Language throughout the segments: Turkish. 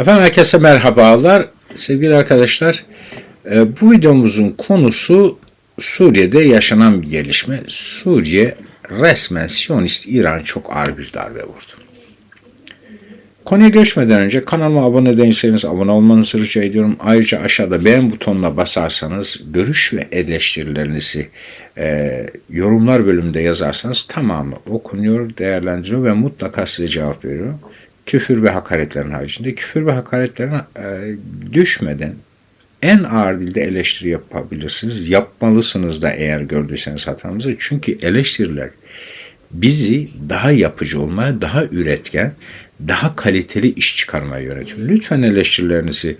Efendim herkese merhabalar. Sevgili arkadaşlar, e, bu videomuzun konusu Suriye'de yaşanan bir gelişme. Suriye resmen Siyonist İran çok ağır bir darbe vurdu. Konuya geçmeden önce kanalıma abone değilseniz abone olmanızı rica ediyorum. Ayrıca aşağıda beğen butonuna basarsanız görüş ve eleştirilerinizi e, yorumlar bölümünde yazarsanız tamamı okunuyor, değerlendiriyor ve mutlaka size cevap veriyorum. Küfür ve hakaretlerin haricinde küfür ve hakaretlerin e, düşmeden en ağır dilde eleştiri yapabilirsiniz. Yapmalısınız da eğer gördüyseniz hatamızı. Çünkü eleştiriler bizi daha yapıcı olmaya, daha üretken, daha kaliteli iş çıkarmaya yönetiyor. Lütfen eleştirilerinizi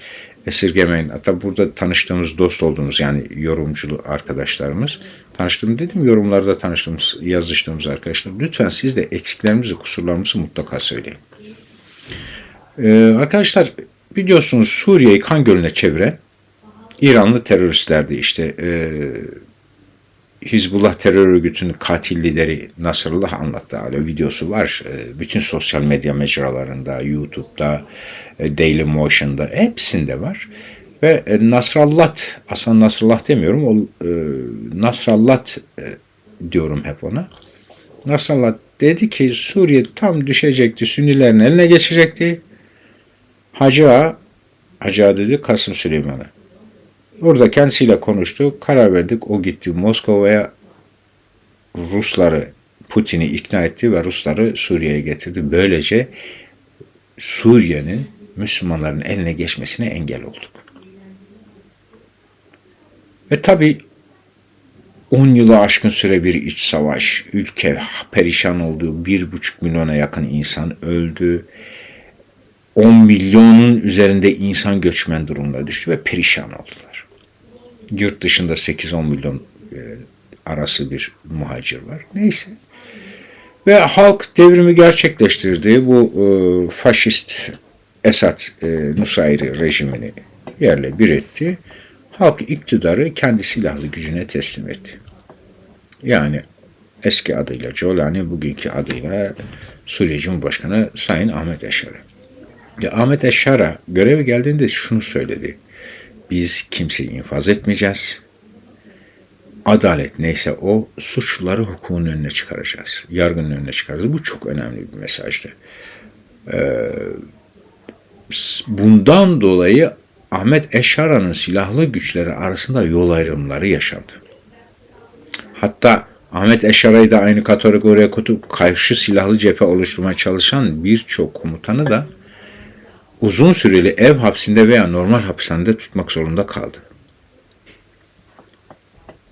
esirgemeyin. Hatta burada tanıştığımız, dost olduğumuz yani yorumculu arkadaşlarımız, tanıştığım dedim yorumlarda tanıştığımız, yazıştığımız arkadaşlar. Lütfen siz de eksiklerimizi, kusurlarımızı mutlaka söyleyin. Ee, arkadaşlar biliyorsunuz Suriye'yi kan gölüne çeviren İranlı teröristlerdi işte e, Hizbullah terör örgütünün katil lideri Nasrallah anlattı. Hala videosu var. E, bütün sosyal medya mecralarında, YouTube'da, e, Daily Motion'da hepsinde var. Ve e, Nasrallah, aslında Nasrallah demiyorum, o e, Nasrallah e, diyorum hep ona. Nasrallah dedi ki Suriye tam düşecekti, Sünnilerin eline geçecekti. Hacı Ağa, Hacı Ağa dedi Kasım Süleyman'a. Orada kendisiyle konuştu. Karar verdik. O gitti Moskova'ya Rusları Putin'i ikna etti ve Rusları Suriye'ye getirdi. Böylece Suriye'nin Müslümanların eline geçmesine engel olduk. Ve tabi 10 yılı aşkın süre bir iç savaş, ülke perişan oldu, bir buçuk milyona yakın insan öldü. 10 milyonun üzerinde insan göçmen durumuna düştü ve perişan oldular. Yurt dışında 8-10 milyon e, arası bir muhacir var. Neyse. Ve halk devrimi gerçekleştirdi. Bu e, faşist Esad e, Nusayri rejimini yerle bir etti. Halk iktidarı kendi silahlı gücüne teslim etti. Yani eski adıyla Colani, bugünkü adıyla Suriye Cumhurbaşkanı Sayın Ahmet Eşar'a. Ve Ahmet Eşar'a görevi geldiğinde şunu söyledi. Biz kimseyi infaz etmeyeceğiz. Adalet neyse o suçluları hukukun önüne çıkaracağız. Yargının önüne çıkaracağız. Bu çok önemli bir mesajdı. Ee, bundan dolayı Ahmet Eşara'nın silahlı güçleri arasında yol ayrımları yaşandı. Hatta Ahmet Eşara'yı da aynı kategoriye koyup karşı silahlı cephe oluşturmaya çalışan birçok komutanı da uzun süreli ev hapsinde veya normal hapishanede tutmak zorunda kaldı.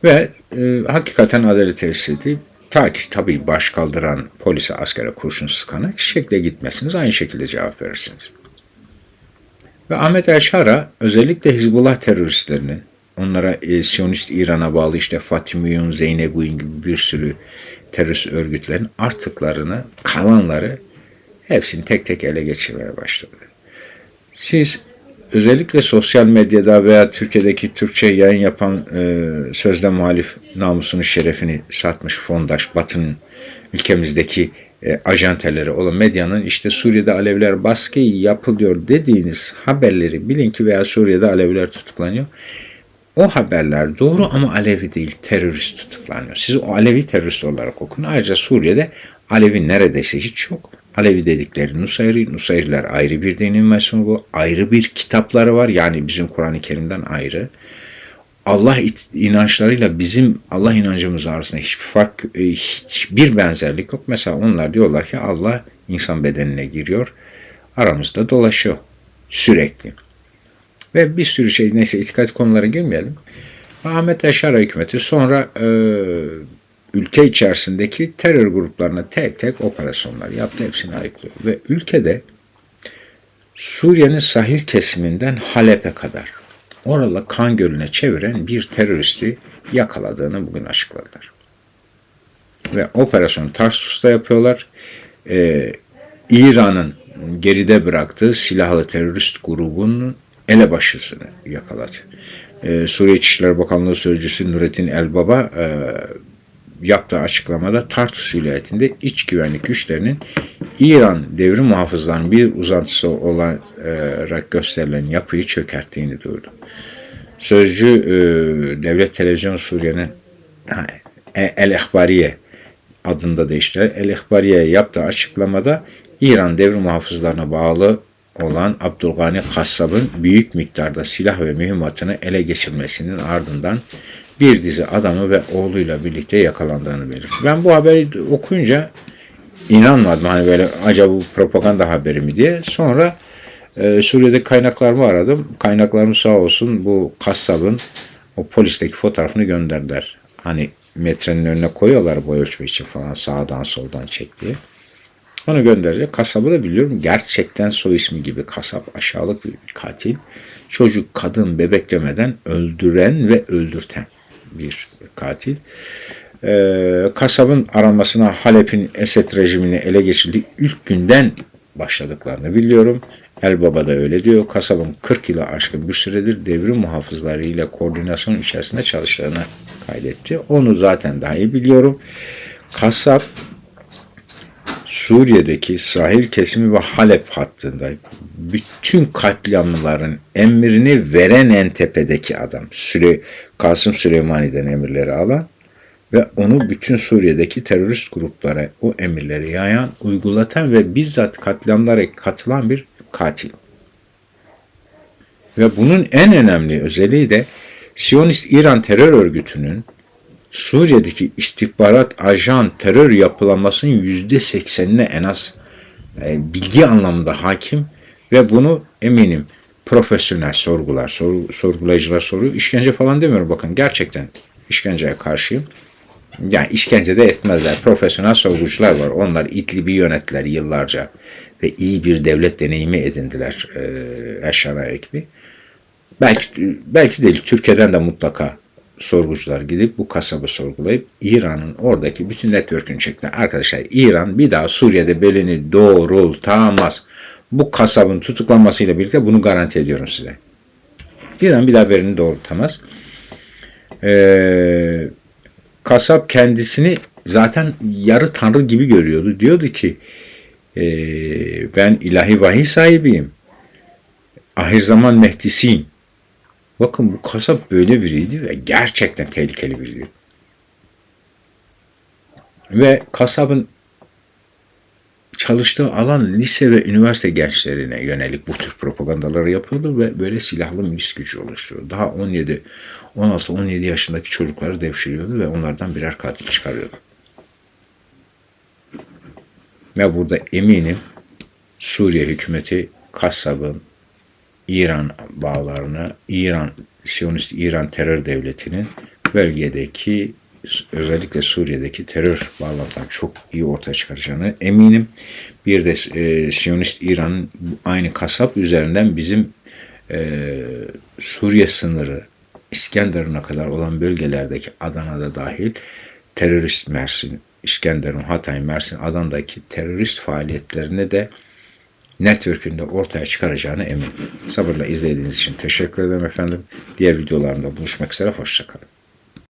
Ve e, hakikaten adalet tesis edip ta ki tabii baş kaldıran polise askere kurşun sıkana şekle gitmezsiniz. Aynı şekilde cevap verirsiniz. Ve Ahmet Elşara özellikle Hizbullah teröristlerinin onlara e, Siyonist İran'a bağlı işte Fatimiyun, Zeynep'in gibi bir sürü terörist örgütlerin artıklarını, kalanları hepsini tek tek ele geçirmeye başladı. Siz özellikle sosyal medyada veya Türkiye'deki Türkçe yayın yapan e, sözde muhalif namusunun şerefini satmış fondaş Batı'nın ülkemizdeki e, ajanteleri olan medyanın işte Suriye'de Aleviler baskı yapılıyor dediğiniz haberleri bilin ki veya Suriye'de Aleviler tutuklanıyor. O haberler doğru ama Alevi değil terörist tutuklanıyor. Siz o Alevi terörist olarak okun. Ayrıca Suriye'de Alevi neredeyse hiç yok. Alevi dedikleri Nusayri, Nusayriler ayrı bir dinin mensubu, ayrı bir kitapları var. Yani bizim Kur'an-ı Kerim'den ayrı. Allah inançlarıyla bizim Allah inancımız arasında hiçbir fark, e, hiçbir benzerlik yok. Mesela onlar diyorlar ki Allah insan bedenine giriyor, aramızda dolaşıyor sürekli. Ve bir sürü şey neyse itikat konulara girmeyelim. Ahmet Eşar hükümeti sonra e, ülke içerisindeki terör gruplarına tek tek operasyonlar yaptı. Hepsini ayıklıyor. Ve ülkede Suriye'nin sahil kesiminden Halep'e kadar orada kan gölüne çeviren bir teröristi yakaladığını bugün açıkladılar. Ve operasyonu Tarsus'ta yapıyorlar. Ee, İran'ın geride bıraktığı silahlı terörist grubunun elebaşısını yakaladı. Ee, Suriye İçişleri Bakanlığı Sözcüsü Nurettin Elbaba e, yaptığı açıklamada Tartus vilayetinde iç güvenlik güçlerinin İran devrim muhafızlarının bir uzantısı olarak gösterilen yapıyı çökerttiğini duyurdu. Sözcü e, Devlet Televizyonu Suriye'nin E- El Ehbariye adında değiştiren El Ehbariye yaptığı açıklamada İran devrim muhafızlarına bağlı olan Abdülgani Kassab'ın büyük miktarda silah ve mühimmatını ele geçirmesinin ardından bir dizi adamı ve oğluyla birlikte yakalandığını belirtti. Ben bu haberi okuyunca inanmadım hani böyle acaba bu propaganda haberi mi diye. Sonra e, Suriye'deki kaynaklarımı aradım. Kaynaklarım sağ olsun bu Kassab'ın o polisteki fotoğrafını gönderdiler. Hani metrenin önüne koyuyorlar boy ölçmek için falan sağdan soldan çek. Onu gönderecek. Kasabı da biliyorum. Gerçekten soy ismi gibi kasap aşağılık bir katil. Çocuk, kadın, bebek demeden öldüren ve öldürten bir katil. Ee, kasabın aranmasına Halep'in Esed rejimini ele geçirdiği ilk günden başladıklarını biliyorum. Elbaba da öyle diyor. Kasabın 40 yıla aşkın bir süredir devrim muhafızları ile koordinasyon içerisinde çalıştığını kaydetti. Onu zaten daha iyi biliyorum. Kasap Suriye'deki sahil kesimi ve Halep hattında bütün katliamların emrini veren en tepedeki adam. Süle, Kasım Süleymani'den emirleri alan ve onu bütün Suriye'deki terörist gruplara o emirleri yayan, uygulatan ve bizzat katliamlara katılan bir katil. Ve bunun en önemli özelliği de Siyonist İran terör örgütünün Suriye'deki istihbarat ajan terör yapılanmasının yüzde seksenine en az e, bilgi anlamında hakim ve bunu eminim profesyonel sorgular, sor, sorgulayıcılar soruyor. İşkence falan demiyorum bakın gerçekten işkenceye karşıyım. Yani işkence de etmezler. Profesyonel sorgucular var. Onlar İdlib'i yönettiler yıllarca ve iyi bir devlet deneyimi edindiler e, Eşara ekibi. Belki belki değil Türkiye'den de mutlaka sorgucular gidip bu kasabı sorgulayıp İran'ın oradaki bütün network'ünü çektiler. Arkadaşlar İran bir daha Suriye'de belini doğrultamaz. Bu kasabın tutuklanmasıyla birlikte bunu garanti ediyorum size. İran bir daha belini doğrultamaz. Ee, kasap kendisini zaten yarı tanrı gibi görüyordu. Diyordu ki e, ben ilahi vahiy sahibiyim. Ahir zaman mehtisiyim. Bakın bu kasap böyle biriydi ve gerçekten tehlikeli biriydi. Ve kasabın çalıştığı alan lise ve üniversite gençlerine yönelik bu tür propagandaları yapıyordu ve böyle silahlı milis gücü oluşturuyordu. Daha 17, 16-17 yaşındaki çocukları devşiriyordu ve onlardan birer katil çıkarıyordu. Ve burada eminim Suriye hükümeti kasabın İran bağlarını, İran, Siyonist İran terör devletinin bölgedeki özellikle Suriye'deki terör bağlantılarını çok iyi ortaya çıkaracağını eminim. Bir de e, Siyonist İran'ın aynı kasap üzerinden bizim e, Suriye sınırı İskenderun'a kadar olan bölgelerdeki Adana'da dahil terörist Mersin, İskenderun, Hatay, Mersin, Adana'daki terörist faaliyetlerine de network'ünde ortaya çıkaracağını eminim. Sabırla izlediğiniz için teşekkür ederim efendim. Diğer videolarımda buluşmak üzere. Hoşçakalın.